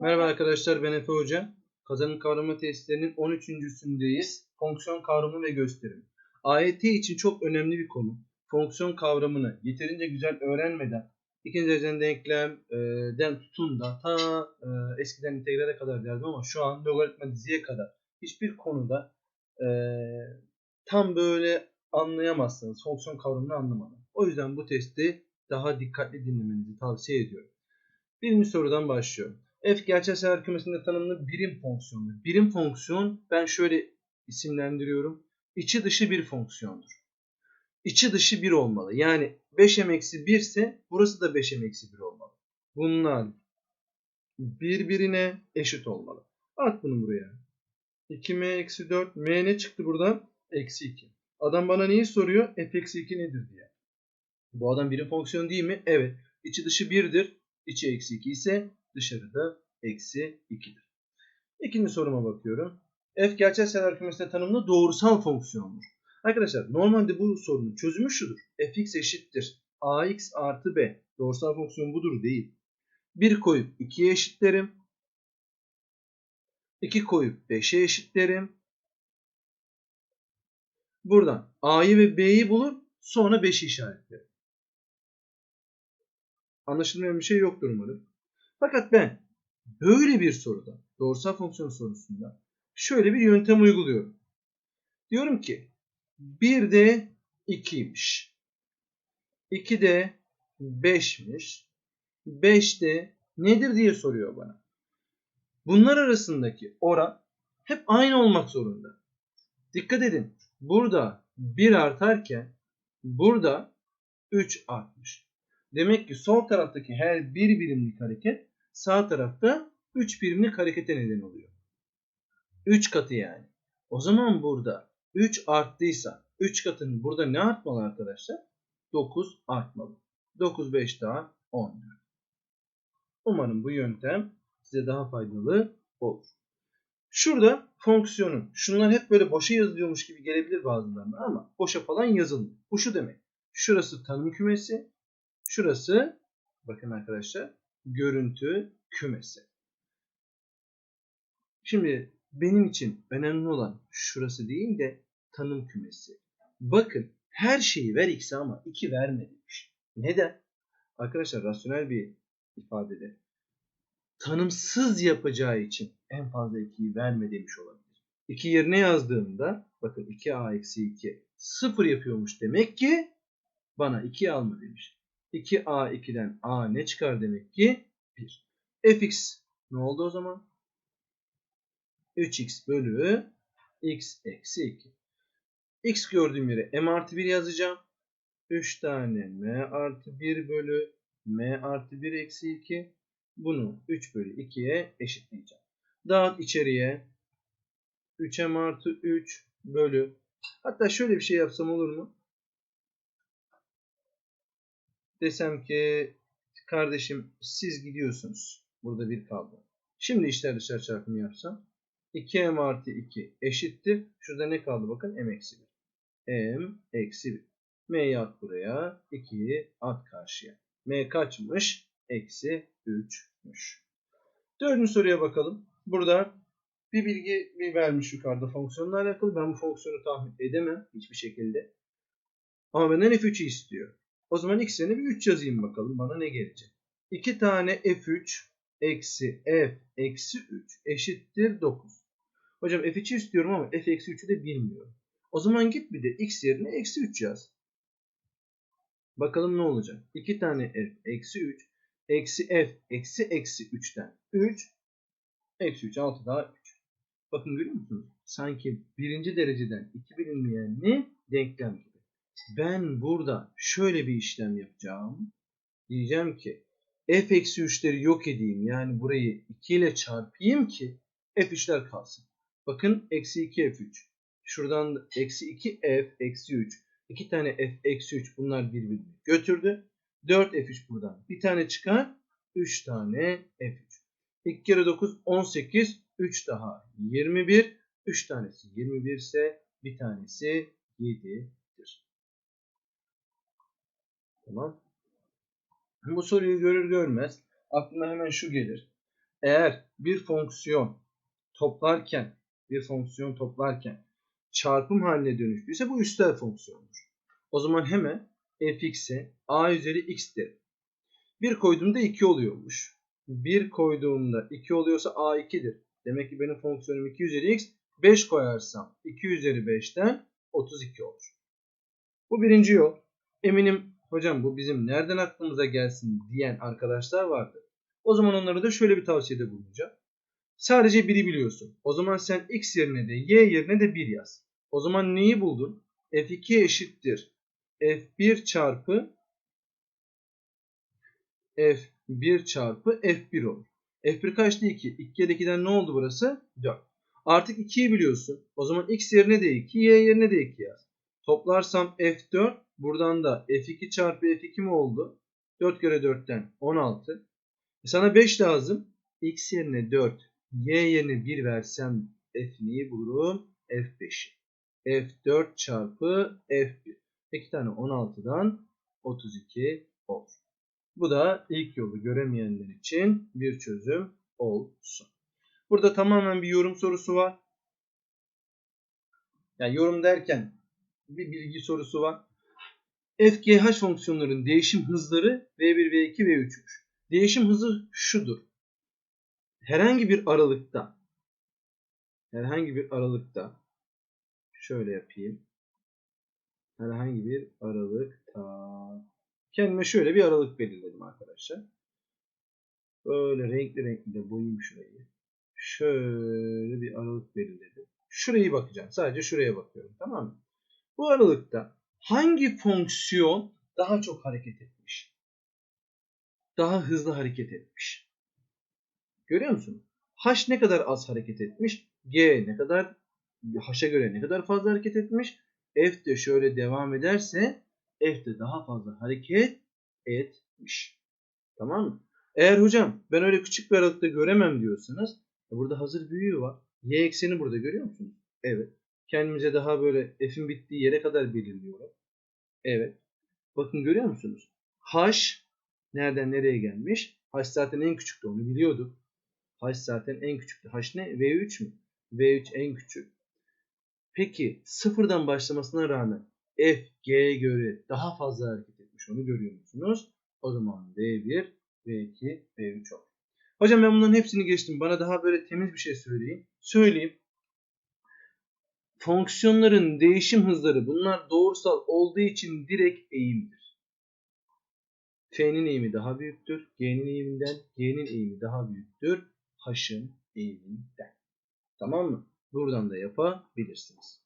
Merhaba arkadaşlar ben Efe Hoca. Kazanım kavrama testlerinin 13.sündeyiz. Fonksiyon kavramı ve gösterimi. AYT için çok önemli bir konu. Fonksiyon kavramını yeterince güzel öğrenmeden ikinci dereceden denklemden tutun da ta e, eskiden integrale kadar derdim ama şu an logaritma diziye kadar hiçbir konuda e, tam böyle anlayamazsınız fonksiyon kavramını anlamadan. O yüzden bu testi daha dikkatli dinlemenizi tavsiye ediyorum. Birinci sorudan başlıyorum. F gerçel sayılar kümesinde tanımlı birim fonksiyondur. Birim fonksiyon ben şöyle isimlendiriyorum. İçi dışı bir fonksiyondur. İçi dışı 1 olmalı. Yani 5m eksi 1 ise burası da 5m eksi 1 olmalı. Bunlar birbirine eşit olmalı. At bunu buraya. 2m eksi 4. m ne çıktı buradan? Eksi 2. Adam bana neyi soruyor? f eksi 2 nedir diye. Bu adam birim fonksiyon değil mi? Evet. İçi dışı 1'dir. İçi eksi 2 ise dışarıda eksi 2'dir. İkinci soruma bakıyorum. F gerçel sayılar kümesinde tanımlı doğrusal fonksiyondur. Arkadaşlar normalde bu sorunun çözümü şudur. fx eşittir. ax artı b. Doğrusal fonksiyon budur değil. 1 koyup 2'ye eşitlerim. 2 koyup 5'e eşitlerim. Buradan a'yı ve b'yi bulur. Sonra 5'i işaretlerim. Anlaşılmayan bir şey yoktur umarım. Fakat ben böyle bir soruda, doğrusal fonksiyon sorusunda şöyle bir yöntem uyguluyorum. Diyorum ki 1 de 2'ymiş. 2 de 5'miş. 5 de nedir diye soruyor bana. Bunlar arasındaki oran hep aynı olmak zorunda. Dikkat edin. Burada 1 artarken burada 3 artmış. Demek ki sol taraftaki her bir birimlik hareket sağ tarafta 3 birimlik harekete neden oluyor. 3 katı yani. O zaman burada 3 arttıysa 3 katının burada ne artmalı arkadaşlar? 9 artmalı. 9 5 daha 14. Umarım bu yöntem size daha faydalı olur. Şurada fonksiyonun, şunlar hep böyle boşa yazılıyormuş gibi gelebilir bazılarına ama boşa falan yazılmıyor. Bu şu demek. Şurası tanım kümesi, şurası bakın arkadaşlar görüntü kümesi. Şimdi benim için önemli olan şurası değil de tanım kümesi. Bakın her şeyi ver x'e ama 2 verme demiş. Neden? Arkadaşlar rasyonel bir ifadede tanımsız yapacağı için en fazla 2'yi verme demiş olabilir. 2 yerine yazdığımda bakın 2a eksi 2 0 yapıyormuş demek ki bana 2 alma demiş. 2a 2'den a ne çıkar demek ki 1. fx ne oldu o zaman? 3x bölü x eksi 2. x gördüğüm yere m artı 1 yazacağım. 3 tane m artı 1 bölü m artı 1 eksi 2. Bunu 3 bölü 2'ye eşitleyeceğim. Dağıt içeriye. 3m artı 3 bölü. Hatta şöyle bir şey yapsam olur mu? Desem ki kardeşim siz gidiyorsunuz. Burada bir kaldı. Şimdi içler dışarı çarpımı yapsam. 2m artı 2 eşittir. Şurada ne kaldı bakın m eksi 1. m eksi 1. m'yi at buraya. 2'yi at karşıya. m kaçmış? Eksi 3'müş. Dördüncü soruya bakalım. Burada bir bilgi bir vermiş yukarıda fonksiyonla alakalı. Ben bu fonksiyonu tahmin edemem hiçbir şekilde. Ama benden f3'ü istiyor. O zaman x yerine bir 3 yazayım bakalım bana ne gelecek. 2 tane f3 eksi f eksi 3 eşittir 9. Hocam f3'ü istiyorum ama f eksi 3'ü de bilmiyorum. O zaman git bir de x yerine eksi 3 yaz. Bakalım ne olacak. 2 tane f eksi 3 eksi f eksi eksi 3'ten 3 eksi 3 6 daha 3. Bakın görüyor musunuz? Sanki birinci dereceden iki bilinmeyenli denklem. Ben burada şöyle bir işlem yapacağım. Diyeceğim ki f eksi 3'leri yok edeyim. Yani burayı 2 ile çarpayım ki f3'ler kalsın. Bakın eksi 2 f3. Şuradan eksi 2 f eksi 3. 2 tane f eksi 3 bunlar birbirini götürdü. 4 f3 buradan. Bir tane çıkar. 3 tane f3. 2 kere 9 18. 3 daha 21. 3 tanesi 21 ise bir tanesi 7'dir. Tamam. Bu soruyu görür görmez aklına hemen şu gelir. eğer bir fonksiyon toplarken bir fonksiyon toplarken çarpım haline dönüştüyse bu üstel fonksiyondur. O zaman hemen fx'e a üzeri x derim. 1 koyduğumda 2 oluyormuş. 1 koyduğumda 2 oluyorsa a 2'dir. Demek ki benim fonksiyonum 2 üzeri x. 5 koyarsam 2 üzeri 5'ten 32 olur. Bu birinci yol. Eminim hocam bu bizim nereden aklımıza gelsin diyen arkadaşlar vardı. O zaman onlara da şöyle bir tavsiyede bulunacağım. Sadece biri biliyorsun. O zaman sen x yerine de y yerine de 1 yaz. O zaman neyi buldun? f2 eşittir. f1 çarpı f1 çarpı f1 olur. f1 kaçtı 2? 2 kere 2'den ne oldu burası? 4. Artık 2'yi biliyorsun. O zaman x yerine de 2, y yerine de 2 yaz. Toplarsam f4 buradan da f2 çarpı f2 mi oldu? 4 kere 4'ten 16. E sana 5 lazım. x yerine 4, y yerine 1 versem f neyi bulurum? f5'i. f4 çarpı f1. 2 tane 16'dan 32 olur. Bu da ilk yolu göremeyenler için bir çözüm olsun. Burada tamamen bir yorum sorusu var. Yani yorum derken bir bilgi sorusu var. FGH fonksiyonların değişim hızları V1, V2, V3'müş. Değişim hızı şudur. Herhangi bir aralıkta herhangi bir aralıkta şöyle yapayım. Herhangi bir aralıkta kendime şöyle bir aralık belirledim arkadaşlar. Böyle renkli renkli de boyayayım şurayı. Şöyle bir aralık belirledim. Şurayı bakacağım. Sadece şuraya bakıyorum. Tamam mı? Bu aralıkta hangi fonksiyon daha çok hareket etmiş? Daha hızlı hareket etmiş. Görüyor musun? H ne kadar az hareket etmiş? G ne kadar H'a göre ne kadar fazla hareket etmiş? F de şöyle devam ederse F de daha fazla hareket etmiş. Tamam mı? Eğer hocam ben öyle küçük bir aralıkta göremem diyorsanız burada hazır büyüğü var. Y ekseni burada görüyor musunuz? Evet. Kendimize daha böyle f'in bittiği yere kadar belirliyorum. Evet. Bakın görüyor musunuz? H nereden nereye gelmiş? H zaten en küçüktü onu biliyorduk. H zaten en küçüktü. H ne? V3 mü? V3 en küçük. Peki sıfırdan başlamasına rağmen F G'ye göre daha fazla hareket etmiş. Onu görüyor musunuz? O zaman V1, V2, V3 olur. Hocam ben bunların hepsini geçtim. Bana daha böyle temiz bir şey söyleyin. Söyleyeyim. Fonksiyonların değişim hızları bunlar doğrusal olduğu için direkt eğimdir. F'nin eğimi daha büyüktür. G'nin eğiminden. G'nin eğimi daha büyüktür. H'ın eğiminden. Tamam mı? Buradan da yapabilirsiniz.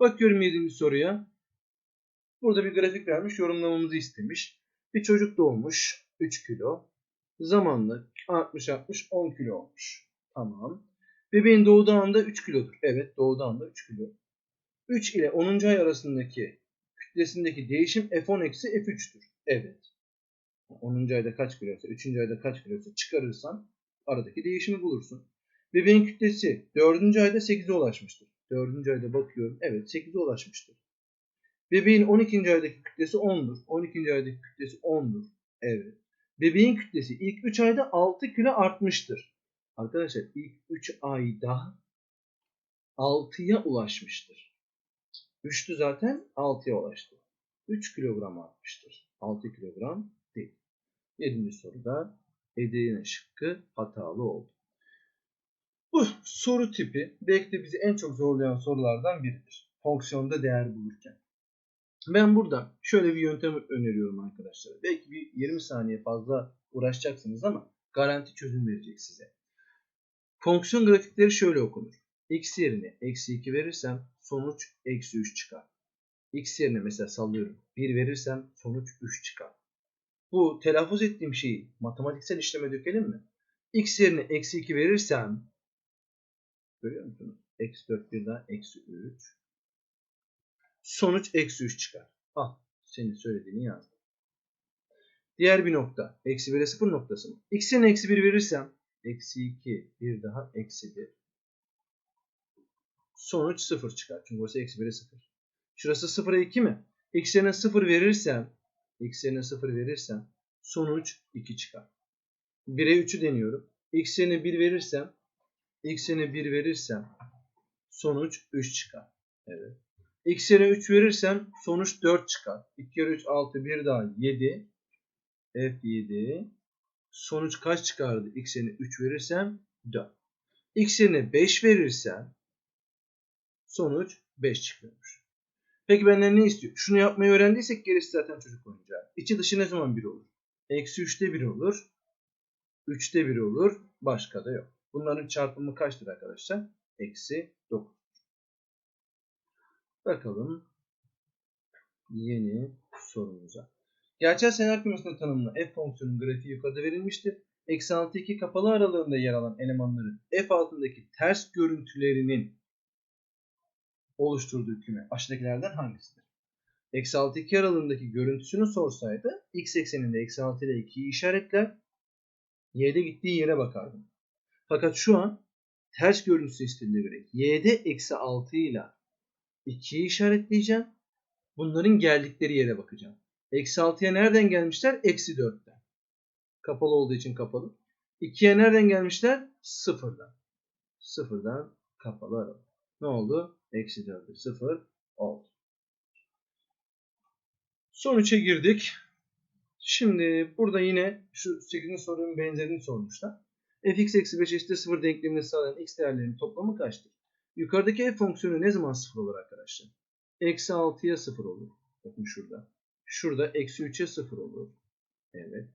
Bakıyorum 7. soruya. Burada bir grafik vermiş. Yorumlamamızı istemiş. Bir çocuk doğmuş. 3 kilo. Zamanla 60-60 10 kilo olmuş. Tamam. Bebeğin doğduğu anda 3 kilodur. Evet doğduğu anda 3 kilo. 3 ile 10. ay arasındaki kütlesindeki değişim F10 eksi F3'tür. Evet. 10. ayda kaç kiloysa 3. ayda kaç kiloysa çıkarırsan aradaki değişimi bulursun. Bebeğin kütlesi 4. ayda 8'e ulaşmıştır. 4. ayda bakıyorum. Evet 8'e ulaşmıştır. Bebeğin 12. aydaki kütlesi 10'dur. 12. aydaki kütlesi 10'dur. Evet. Bebeğin kütlesi ilk 3 ayda 6 kilo artmıştır. Arkadaşlar ilk 3 ayda 6'ya ulaşmıştır. 3'tü zaten 6'ya ulaştı. 3 kilogram artmıştır. 6 kilogram değil. 7. soruda Edirne şıkkı hatalı oldu. Bu soru tipi belki de bizi en çok zorlayan sorulardan biridir. Fonksiyonda değer bulurken. Ben burada şöyle bir yöntem öneriyorum arkadaşlar. Belki bir 20 saniye fazla uğraşacaksınız ama garanti çözüm verecek size. Fonksiyon grafikleri şöyle okunur. x yerine eksi 2 verirsem sonuç eksi 3 çıkar. x yerine mesela sallıyorum 1 verirsem sonuç 3 çıkar. Bu telaffuz ettiğim şeyi matematiksel işleme dökelim mi? x yerine eksi 2 verirsem görüyor musunuz? Eksi 4 bir daha eksi 3 sonuç eksi 3 çıkar. Al senin söylediğini yazdım. Diğer bir nokta. Eksi 1'e 0 noktası mı? X'in eksi 1 verirsem eksi 2 bir daha eksi 1. Sonuç 0 çıkar. Çünkü burası eksi 1'e 0. Şurası 0'a 2 mi? X yerine 0 verirsem X yerine 0 verirsem sonuç 2 çıkar. 1'e 3'ü deniyorum. x'ine 1 verirsem x'ine 1 verirsem sonuç 3 çıkar. Evet. x'ine 3 verirsem sonuç 4 çıkar. 2 kere 3 6 bir daha 7 f7 sonuç kaç çıkardı? x'ine 3 verirsem 4. x'ine 5 verirsem sonuç 5 çıkıyormuş. Peki benden ne istiyor? Şunu yapmayı öğrendiysek gerisi zaten çocuk oyuncağı. İçi dışı ne zaman 1 olur? Eksi 3'te 1 olur. 3'te 1 olur. Başka da yok. Bunların çarpımı kaçtır arkadaşlar? Eksi 9. Bakalım yeni sorumuza. Gerçel sayılar kümesinde tanımlı f fonksiyonunun grafiği yukarıda verilmiştir. Eksi 6 2 kapalı aralığında yer alan elemanların f altındaki ters görüntülerinin oluşturduğu küme aşağıdakilerden hangisidir? Eksi 6 2 aralığındaki görüntüsünü sorsaydı x ekseninde eksi 6 ile 2'yi işaretler y'de gittiği yere bakardım. Fakat şu an ters görüntüsü istediğine göre y'de eksi 6 ile 2'yi işaretleyeceğim. Bunların geldikleri yere bakacağım. Eksi 6'ya nereden gelmişler? Eksi 4'ten. Kapalı olduğu için kapalı. 2'ye nereden gelmişler? Sıfırdan. Sıfırdan kapalı aralık. Ne oldu? Eksi 4'ü 0 oldu. Sonuça girdik. Şimdi burada yine şu 8. sorunun benzerini sormuşlar. fx eksi 5 eşittir 0 denklemini sağlayan x değerlerinin toplamı kaçtır? Yukarıdaki f fonksiyonu ne zaman 0 olur arkadaşlar? Eksi 6'ya 0 olur. Bakın şurada. Şurada eksi 3'e 0 olur. Evet.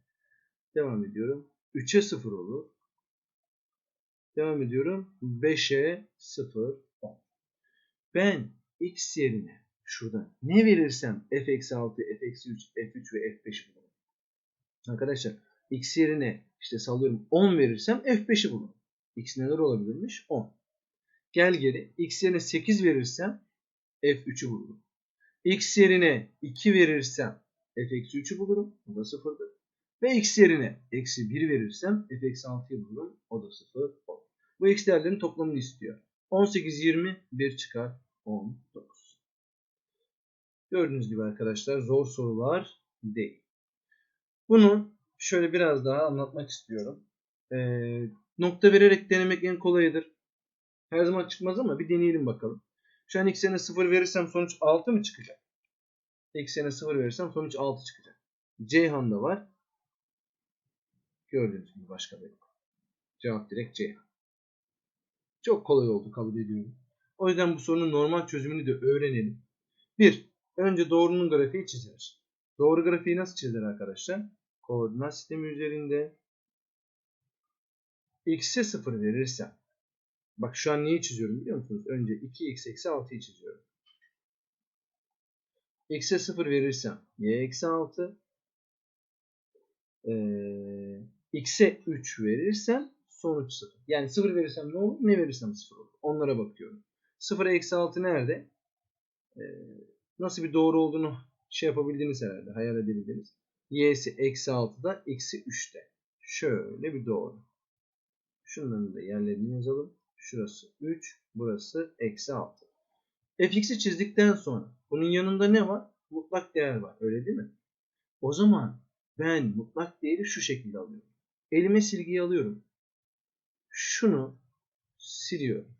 Devam ediyorum. 3'e 0 olur. Devam ediyorum. 5'e 0 10. Ben x yerine şurada ne verirsem f eksi 6, f eksi 3, f3 ve f5'i bulurum. Arkadaşlar x yerine işte sallıyorum 10 verirsem f5'i bulurum. x neler olabilirmiş? 10. Gel geri. x yerine 8 verirsem f3'ü bulurum. X yerine 2 verirsem f eksi 3'ü bulurum. O da 0'dır. Ve x yerine eksi 1 verirsem f eksi 6'yı bulurum. O da 0 olur. Bu x değerlerin toplamını istiyor. 18, 20, 1 çıkar. 19. Gördüğünüz gibi arkadaşlar zor sorular değil. Bunu şöyle biraz daha anlatmak istiyorum. Ee, nokta vererek denemek en kolayıdır. Her zaman çıkmaz ama bir deneyelim bakalım. Şu an x'e 0 verirsem sonuç 6 mı çıkacak? X'e 0 verirsem sonuç 6 çıkacak. Ceyhan'da var. Gördüğünüz gibi başka bir yok. Cevap direkt Ceyhan. Çok kolay oldu kabul ediyorum. O yüzden bu sorunun normal çözümünü de öğrenelim. 1. Önce doğrunun grafiği çizilir. Doğru grafiği nasıl çizilir arkadaşlar? Koordinat sistemi üzerinde x'e 0 verirsem bak şu an neyi çiziyorum biliyor musunuz? Önce 2x eksi 6'yı çiziyorum. x'e 0 verirsem y eksi 6 ee, x'e 3 verirsem sonuç 0. Yani 0 verirsem ne olur? Ne verirsem 0 olur. Onlara bakıyorum. 0 eksi 6 nerede? Ee, nasıl bir doğru olduğunu şey yapabildiniz herhalde. Hayal edebildiniz. Y'si eksi 6'da x'i 3'te. Şöyle bir doğru. Şunların da yerlerini yazalım. Şurası 3. Burası eksi 6. fx'i çizdikten sonra bunun yanında ne var? Mutlak değer var. Öyle değil mi? O zaman ben mutlak değeri şu şekilde alıyorum. Elime silgiyi alıyorum. Şunu siliyorum.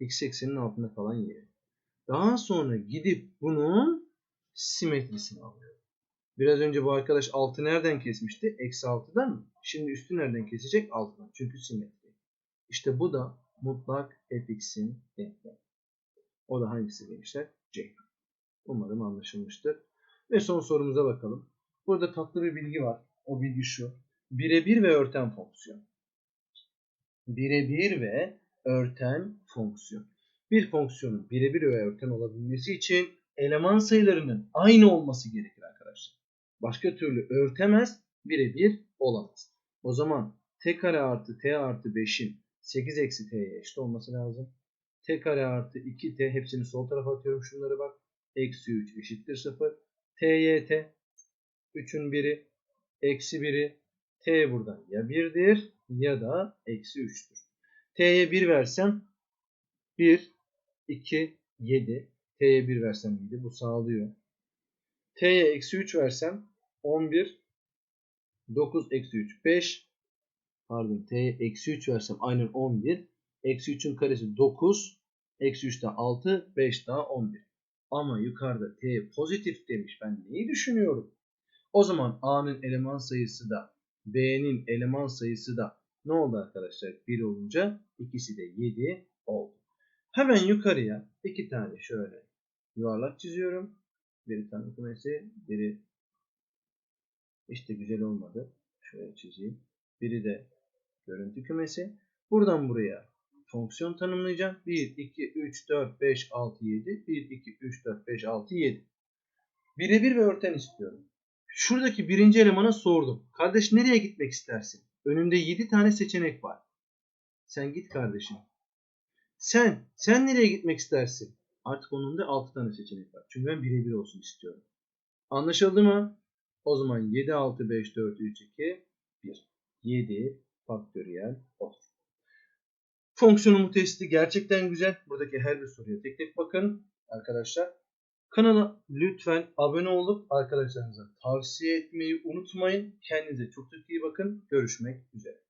X eksenin altında kalan yeri. Daha sonra gidip bunun simetrisini alıyorum. Biraz önce bu arkadaş 6 nereden kesmişti? Eksi 6'dan mı? Şimdi üstü nereden kesecek? 6'dan. Çünkü simetri. İşte bu da mutlak fx'in denklemi. O da hangisi demişler? C. Umarım anlaşılmıştır. Ve son sorumuza bakalım. Burada tatlı bir bilgi var. O bilgi şu. Birebir ve örten fonksiyon. Birebir ve örten fonksiyon. Bir fonksiyonun birebir ve örten olabilmesi için eleman sayılarının aynı olması gerekir arkadaşlar. Başka türlü örtemez, birebir olamaz. O zaman t kare artı t artı 5'in 8 eksi t'ye eşit olması lazım. t kare artı 2t hepsini sol tarafa atıyorum şunları bak. Eksi 3 eşittir 0. tyt 3'ün biri eksi 1'i t buradan ya 1'dir ya da eksi 3'tür. t'ye 1 versem 1, 2, 7. t'ye 1 versem 7 bu sağlıyor. t'ye eksi 3 versem 11, 9 eksi 3 5. pardon t'ye eksi 3 versem aynen 11. Eksi 3'ün karesi 9. Eksi 3 daha 6. 5 daha 11. Ama yukarıda t pozitif demiş. Ben neyi düşünüyorum? O zaman a'nın eleman sayısı da b'nin eleman sayısı da ne oldu arkadaşlar? 1 olunca ikisi de 7 oldu. Hemen yukarıya iki tane şöyle yuvarlak çiziyorum. Biri tanım kümesi, biri işte güzel olmadı. Şöyle çizeyim. Biri de görüntü kümesi. Buradan buraya fonksiyon tanımlayacağım. 1, 2, 3, 4, 5, 6, 7. 1, 2, 3, 4, 5, 6, 7. Birebir ve örten istiyorum. Şuradaki birinci elemana sordum. Kardeş nereye gitmek istersin? Önümde 7 tane seçenek var. Sen git kardeşim. Sen, sen nereye gitmek istersin? Artık onun da 6 tane seçenek var. Çünkü ben birebir olsun istiyorum. Anlaşıldı mı? O zaman 7, 6, 5, 4, 3, 2, 1. 7 faktöriyel olur. Fonksiyonumu testi gerçekten güzel. Buradaki her bir soruya tek tek bakın arkadaşlar. Kanala lütfen abone olup arkadaşlarınıza tavsiye etmeyi unutmayın. Kendinize çok çok iyi bakın. Görüşmek üzere.